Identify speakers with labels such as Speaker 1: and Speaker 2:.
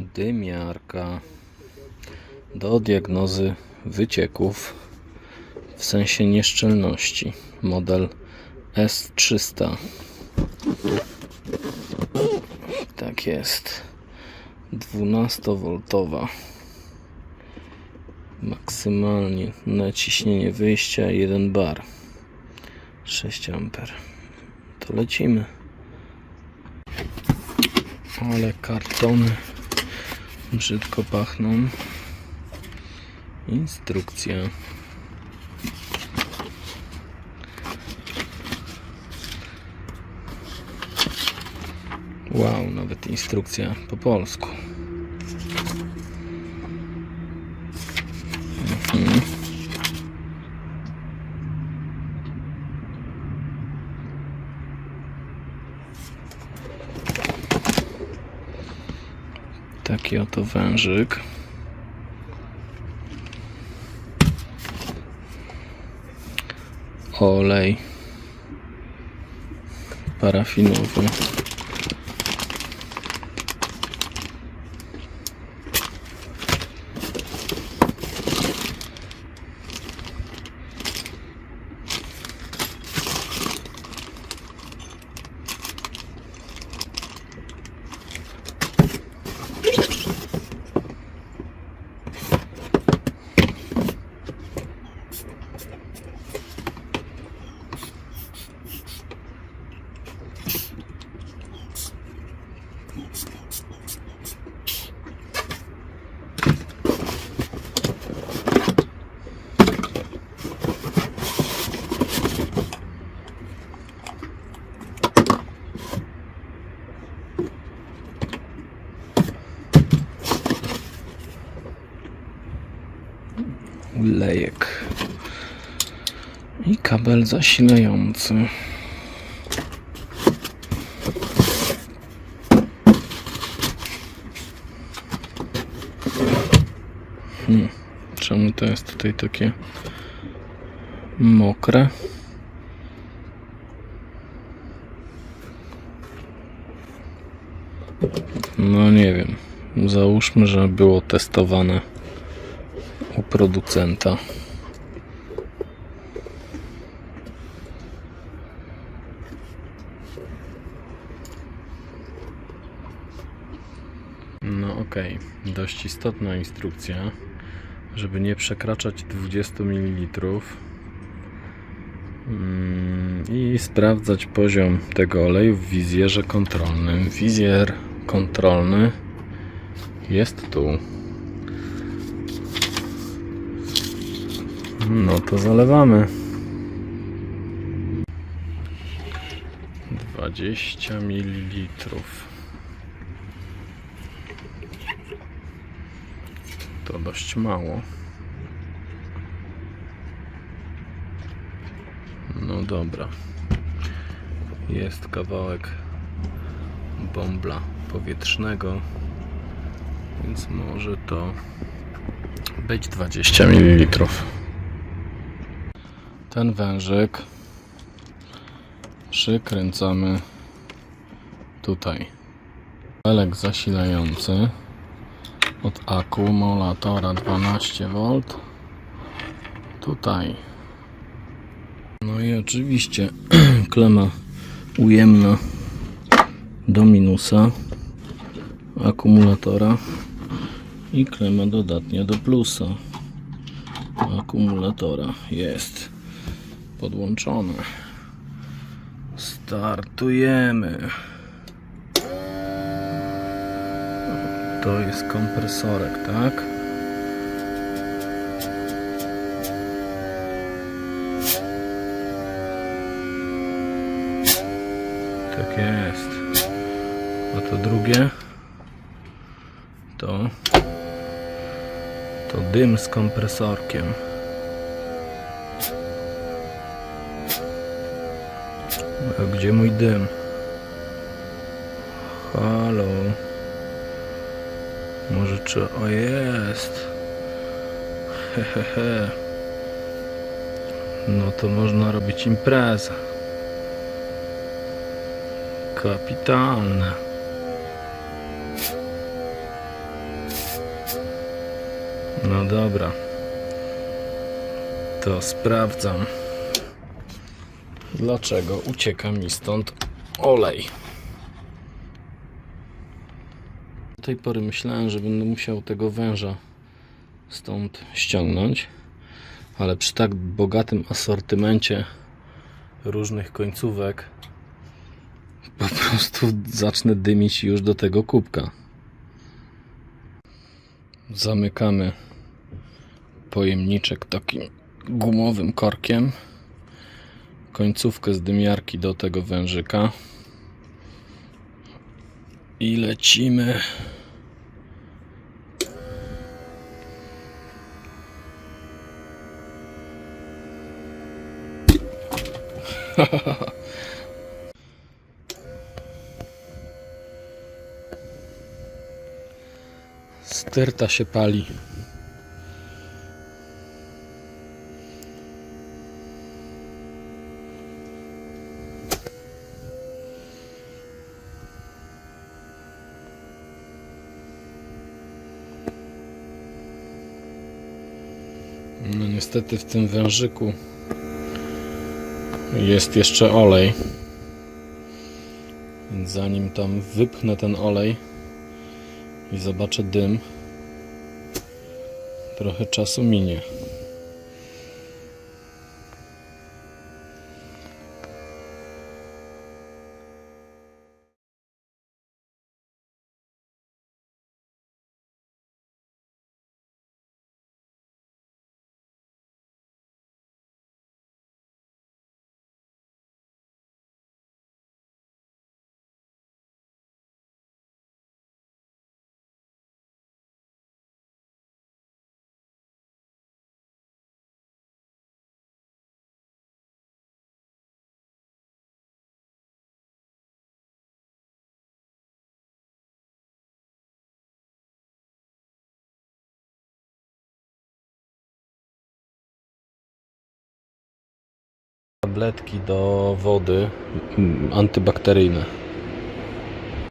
Speaker 1: dymiarka do diagnozy wycieków w sensie nieszczelności. Model S300. Tak jest. 12V. Maksymalnie naciśnienie wyjścia 1 bar. 6 A. To lecimy. Ale kartony brzydko pachną. Instrukcja. Wow, nawet instrukcja po polsku. Mhm. Taki oto wężyk. Olej parafinowy. Lejek i kabel zasilający. Hmm. Czemu to jest tutaj takie mokre? No nie wiem. Załóżmy, że było testowane u producenta. No okej, dość istotna instrukcja, żeby nie przekraczać 20 ml Mm, i sprawdzać poziom tego oleju w wizjerze kontrolnym. Wizjer kontrolny jest tu. No to zalewamy. 20 ml. To dość mało. No dobra. Jest kawałek bąbla powietrznego, więc może to być 20 ml. Ten wężyk. Przykręcamy tutaj. Elek zasilający. Od akumulatora 12V tutaj. No i oczywiście klema ujemna do minusa akumulatora i klema dodatnia do plusa. Akumulatora jest podłączone. Startujemy. To jest kompresorek, tak? Tak jest. A to drugie to to dym z kompresorkiem. A gdzie mój dym? Halo. Może czy... O jest. Hehehe. No to można robić imprezę. Kapitalne. No dobra. To sprawdzam. Dlaczego ucieka mi stąd olej? Do tej pory myślałem, że będę musiał tego węża stąd ściągnąć, ale przy tak bogatym asortymencie różnych końcówek po prostu zacznę dymić już do tego kubka. Zamykamy pojemniczek takim gumowym korkiem. Końcówkę z dymiarki do tego wężyka. I lecimy. Sterta się pali. No niestety w tym wężyku jest jeszcze olej. Więc zanim tam wypchnę ten olej i zobaczę dym, trochę czasu minie. Tabletki do wody antybakteryjne.